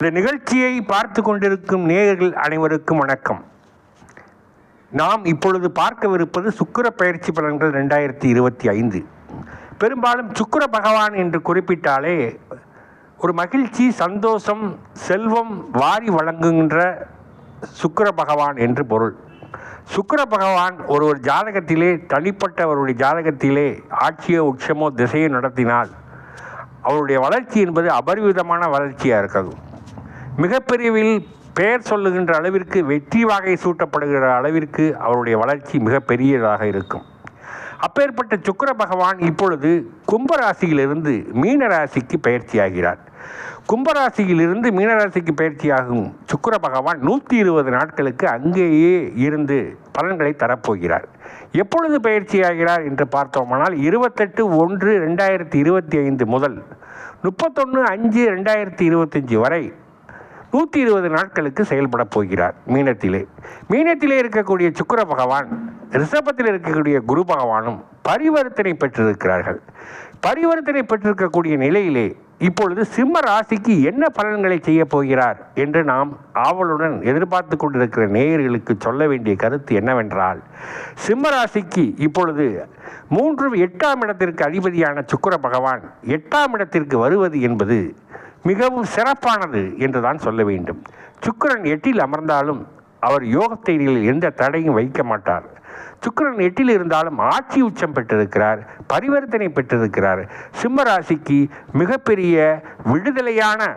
இந்த நிகழ்ச்சியை பார்த்து கொண்டிருக்கும் நேயர்கள் அனைவருக்கும் வணக்கம். நாம் இப்பொழுது பார்க்கவிருப்பது சுக்கிர பயிற்சி பலன்கள் ரெண்டாயிரத்தி இருபத்தி ஐந்து. பெரும்பாலும் சுக்கர பகவான் என்று குறிப்பிட்டாலே ஒரு மகிழ்ச்சி சந்தோஷம் செல்வம் வாரி வழங்குகின்ற சுக்கர பகவான் என்று பொருள். சுக்கர பகவான் ஒரு ஒரு ஜாதகத்திலே தனிப்பட்டவருடைய ஜாதகத்திலே ஆட்சியோ உச்சமோ திசையோ நடத்தினால் அவருடைய வளர்ச்சி என்பது அபரிவிதமான வளர்ச்சியாக இருக்கிறது மிகப்பெரியவில் பெயர் சொல்லுகின்ற அளவிற்கு வெற்றி வாகை சூட்டப்படுகிற அளவிற்கு அவருடைய வளர்ச்சி மிகப்பெரியதாக இருக்கும். அப்பேற்பட்ட சுக்கிர பகவான் இப்பொழுது கும்பராசியிலிருந்து மீன ராசிக்கு பயிற்சியாகிறார் கும்பராசியிலிருந்து மீனராசிக்கு பயிற்சியாகும் சுக்கிர பகவான் நூற்றி இருபது நாட்களுக்கு அங்கேயே இருந்து பலன்களை தரப்போகிறார். எப்பொழுது பயிற்சியாகிறார் என்று பார்த்தோமானால் இருபத்தெட்டு ஒன்று ரெண்டாயிரத்தி இருபத்தி ஐந்து முதல் முப்பத்தொன்று அஞ்சு ரெண்டாயிரத்தி இருபத்தஞ்சி வரை நூற்றி இருபது நாட்களுக்கு செயல்பட போகிறார் மீனத்திலே. மீனத்திலே இருக்கக்கூடிய சுக்கிர பகவான் ரிஷபத்தில் இருக்கக்கூடிய குரு பகவானும் பரிவர்த்தனை பெற்றிருக்கிறார்கள். பரிவர்த்தனை பெற்றிருக்கக்கூடிய நிலையிலே இப்பொழுது சிம்ம ராசிக்கு என்ன பலன்களை செய்ய போகிறார் என்று நாம் ஆவலுடன் எதிர்பார்த்து கொண்டிருக்கிற நேயர்களுக்கு சொல்ல வேண்டிய கருத்து என்னவென்றால் சிம்ம ராசிக்கு இப்பொழுது மூன்று எட்டாம் இடத்திற்கு அதிபதியான சுக்கிர பகவான் எட்டாம் இடத்திற்கு வருவது என்பது மிகவும் சிறப்பானது என்று தான் சொல்ல வேண்டும். சுக்கிரன் எட்டில் அமர்ந்தாலும் அவர் யோகத்தைகளில் எந்த தடையும் வைக்க மாட்டார். சுக்கிரன் எட்டில் இருந்தாலும் ஆட்சி உச்சம் பெற்றிருக்கிறார் பரிவர்த்தனை பெற்றிருக்கிறார். சிம்ம ராசிக்கு மிகப்பெரிய விடுதலையான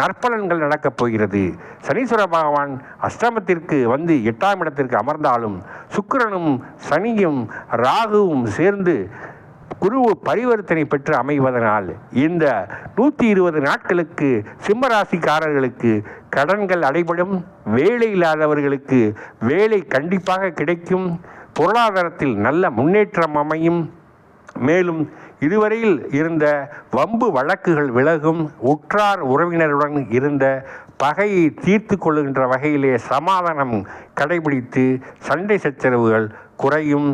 நற்பலன்கள் நடக்கப் போகிறது. சனீஸ்வர பகவான் அஷ்டமத்திற்கு வந்து எட்டாம் இடத்திற்கு அமர்ந்தாலும் சுக்கிரனும் சனியும் ராகுவும் சேர்ந்து குரு பரிவர்த்தனை பெற்று அமைவதனால் இந்த நூற்றி இருபது நாட்களுக்கு சிம்மராசிக்காரர்களுக்கு கடன்கள் அடைபடும் வேலை இல்லாதவர்களுக்கு வேலை கண்டிப்பாக கிடைக்கும் பொருளாதாரத்தில் நல்ல முன்னேற்றம் அமையும். மேலும் இதுவரையில் இருந்த வம்பு வழக்குகள் விலகும் உற்றார் உறவினருடன் இருந்த பகையை தீர்த்து கொள்ளுகின்ற வகையிலே சமாதானம் கடைபிடித்து சண்டை சச்சரவுகள் குறையும்.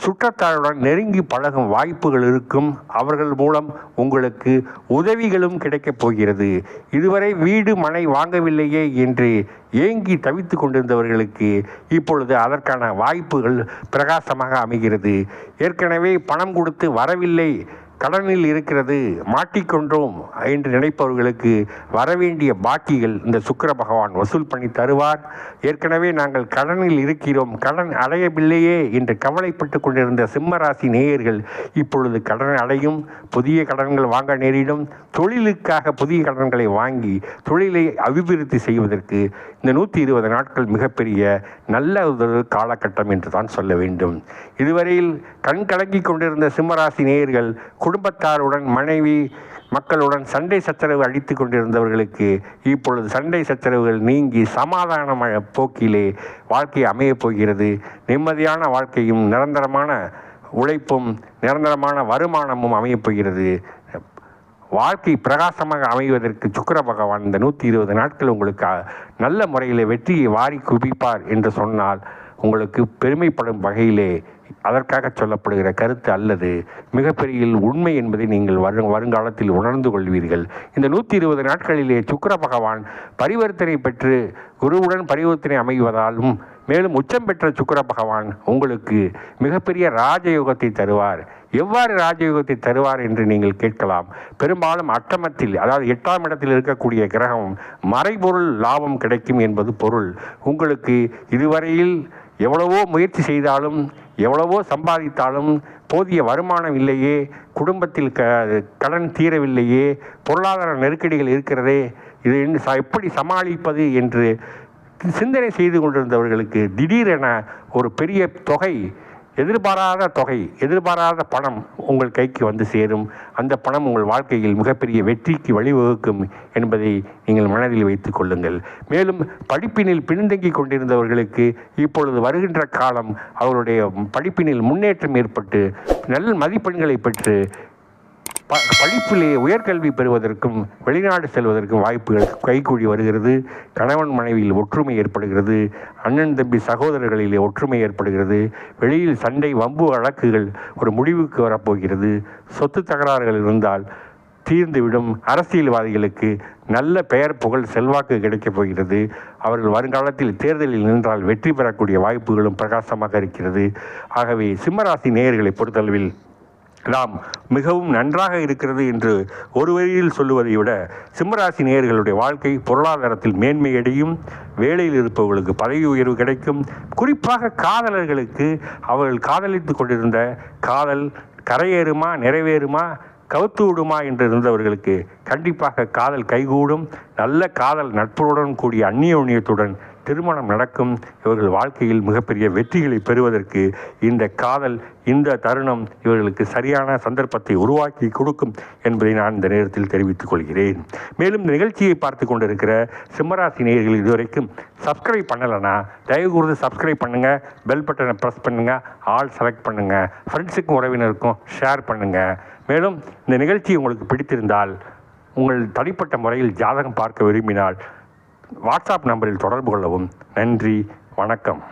சுற்றத்தாருடன் நெருங்கி பழகும் வாய்ப்புகள் இருக்கும். அவர்கள் மூலம் உங்களுக்கு உதவிகளும் கிடைக்கப் போகிறது. இதுவரை வீடு மனை வாங்கவில்லையே என்று ஏங்கி தவித்து கொண்டிருந்தவர்களுக்கு இப்பொழுது அதற்கான வாய்ப்புகள் பிரகாசமாக அமைகிறது. ஏற்கனவே பணம் கொடுத்து வரவில்லை. கடனில் இருக்கிறது மாட்டிக்கொண்டோம் என்று நினைப்பவர்களுக்கு வரவேண்டிய பாக்கிகள் இந்த சுக்கர பகவான் வசூல் பண்ணி தருவார். ஏற்கனவே நாங்கள் கடனில் இருக்கிறோம். கடன் அடையவில்லையே என்று கவலைப்பட்டு கொண்டிருந்த சிம்மராசி நேயர்கள் இப்பொழுது கடன் அடையும். புதிய கடன்கள் வாங்க நேரிடும். தொழிலுக்காக புதிய கடன்களை வாங்கி தொழிலை அபிவிருத்தி செய்வதற்கு இந்த நூற்றி இருபது நாட்கள் மிகப்பெரிய நல்ல ஒரு காலகட்டம் என்று தான் சொல்ல வேண்டும். இதுவரையில் கண் கலங்கி கொண்டிருந்த சிம்மராசி நேயர்கள் குடும்பத்தாருடன் மனைவி மக்களுடன் சண்டை சச்சரவு அடித்து கொண்டிருந்தவர்களுக்கு இப்பொழுது சண்டை சச்சரவுகள் நீங்கி சமாதான போக்கிலே வாழ்க்கை அமையப் போகிறது. நிம்மதியான வாழ்க்கையும் நிரந்தரமான உழைப்பும் நிரந்தரமான வருமானமும் அமையப் போகிறது. வாழ்க்கை பிரகாசமாக அமைவதற்கு சுக்கர பகவான் இந்த நூற்றி இருபது நாட்கள் உங்களுக்கு நல்ல முறையில் வெற்றியை வாரி குவிப்பார் என்று சொன்னால் உங்களுக்கு பெருமைப்படும் வகையிலே அதற்காக சொல்லப்படுகிற கருத்து அல்லது மிகப்பெரிய உண்மை என்பதை நீங்கள் வரும் வருங்காலத்தில் உணர்ந்து கொள்வீர்கள். இந்த நூற்றி இருபது நாட்களிலே சுக்கிர பகவான் பரிவர்த்தனை பெற்று குருவுடன் பரிவர்த்தனை அமைவதாலும் மேலும் உச்சம் பெற்ற சுக்கர பகவான் உங்களுக்கு மிகப்பெரிய ராஜயோகத்தை தருவார். எவ்வாறு ராஜயோகத்தை தருவார் என்று நீங்கள் கேட்கலாம். பெரும்பாலும் அட்டமத்தில் அதாவது எட்டாம் இடத்தில் இருக்கக்கூடிய கிரகம் மறைபொருள் லாபம் கிடைக்கும் என்பது பொருள். உங்களுக்கு இதுவரையில் எவ்வளவோ முயற்சி செய்தாலும் எவ்வளவோ சம்பாதித்தாலும் போதிய வருமானம் இல்லையே குடும்பத்தில் க கடன் தீரவில்லையே பொருளாதார நெருக்கடிகள் இருக்கிறதே இது ச- எப்படி சமாளிப்பது என்று சிந்தனை செய்து கொண்டிருந்தவர்களுக்கு திடீரென ஒரு பெரிய தொகை எதிர்பாராத தொகை எதிர்பாராத பணம் உங்கள் கைக்கு வந்து சேரும். அந்த பணம் உங்கள் வாழ்க்கையில் மிகப்பெரிய வெற்றிக்கு வழிவகுக்கும் என்பதை நீங்கள் மனதில் வைத்துக் கொள்ளுங்கள். மேலும் படிப்பினில் பின்தங்கி கொண்டிருந்தவர்களுக்கு இப்பொழுது வருகின்ற காலம் அவருடைய படிப்பினில் முன்னேற்றம் ஏற்பட்டு நல்ல மதிப்பெண்களை பெற்று ப படிப்பிலே உயர்கல்வி பெறுவதற்கும் வெளிநாடு செல்வதற்கும் வாய்ப்புகள் கைகூடி வருகிறது. கணவன் மனைவியில் ஒற்றுமை ஏற்படுகிறது. அண்ணன் தம்பி சகோதரர்களிலே ஒற்றுமை ஏற்படுகிறது. வெளியில் சண்டை வம்பு வழக்குகள் ஒரு முடிவுக்கு வரப்போகிறது. சொத்து தகராறுகள் இருந்தால் தீர்ந்துவிடும். அரசியல்வாதிகளுக்கு நல்ல பெயர் புகழ் செல்வாக்கு கிடைக்கப் போகிறது. அவர்கள் வருங்காலத்தில் தேர்தலில் நின்றால் வெற்றி பெறக்கூடிய வாய்ப்புகளும் பிரகாசமாக இருக்கிறது. ஆகவே சிம்மராசி நேயர்களை பொறுத்தளவில் நாம் மிகவும் நன்றாக இருக்கிறது என்று ஒரு வழியில் சொல்லுவதை விட சிம்மராசி நேயர்களுடைய வாழ்க்கை பொருளாதாரத்தில் மேன்மையடையும் வேலையில் இருப்பவர்களுக்கு பதவி உயர்வு கிடைக்கும். குறிப்பாக காதலர்களுக்கு அவர்கள் காதலித்து கொண்டிருந்த காதல் கரையேறுமா நிறைவேறுமா கவுத்து விடுமா என்று இருந்தவர்களுக்கு கண்டிப்பாக காதல் கைகூடும். நல்ல காதல் நட்புடன் கூடிய அந்நியோன்யத்துடன் திருமணம் நடக்கும். இவர்கள் வாழ்க்கையில் மிகப்பெரிய வெற்றிகளை பெறுவதற்கு இந்த காதல் இந்த தருணம் இவர்களுக்கு சரியான சந்தர்ப்பத்தை உருவாக்கி கொடுக்கும் என்பதை நான் இந்த நேரத்தில் தெரிவித்துக் கொள்கிறேன். மேலும் இந்த நிகழ்ச்சியை பார்த்து கொண்டிருக்கிற சிம்மராசி நேயர்கள் இதுவரைக்கும் சப்ஸ்கிரைப் பண்ணலைன்னா தயவு கூர்ந்து சப்ஸ்கிரைப் பண்ணுங்கள் பெல் பட்டனை ப்ரெஸ் பண்ணுங்கள் ஆல் செலக்ட் பண்ணுங்கள் ஃப்ரெண்ட்ஸுக்கும் உறவினருக்கும் ஷேர் பண்ணுங்கள் மேலும் இந்த நிகழ்ச்சி உங்களுக்கு பிடித்திருந்தால் உங்கள் தனிப்பட்ட முறையில் ஜாதகம் பார்க்க விரும்பினால் வாட்ஸ்அப் நம்பரில் தொடர்பு கொள்ளவும். நன்றி வணக்கம்.